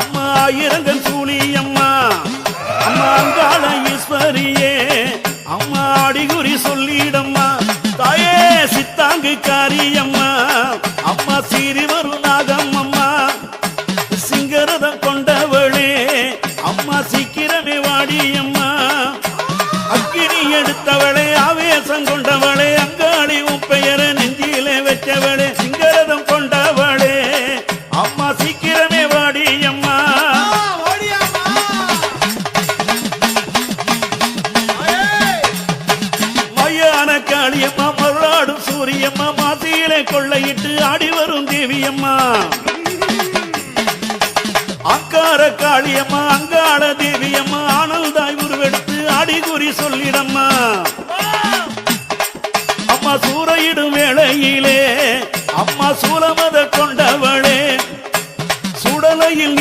அம்மா ஆயிரங்கன் சூழி அம்மா. அம்மா அங்காள ஈஸ்வரியே. அம்மா அடிகுறி சொல்லிடம்மா. தாயே சித்தாங்கு காரியம்மா அம்மா சீறி வரும் நாகம் அம்மா. சிங்கரதம் கொண்டவளே. அம்மா சீக்கிரமே வாடி அம்மா. அக்கினி எடுத்தவளே ஆவேசம் கொண்டவள். காளியம்மா மருளாடும் சூரியம்மா மாசியிலே கொள்ளையிட்டு ஆடி வரும் தேவியம்மா. அக்கார காளியம்மா அங்காள தேவியம்மா ஆனந்தாய் உருவெடுத்து அடிகுறி சொல்லிடம்மா. அம்மா சூறையிடும் வேளையிலே அம்மா சூலமத கொண்டவளே சுடலையில்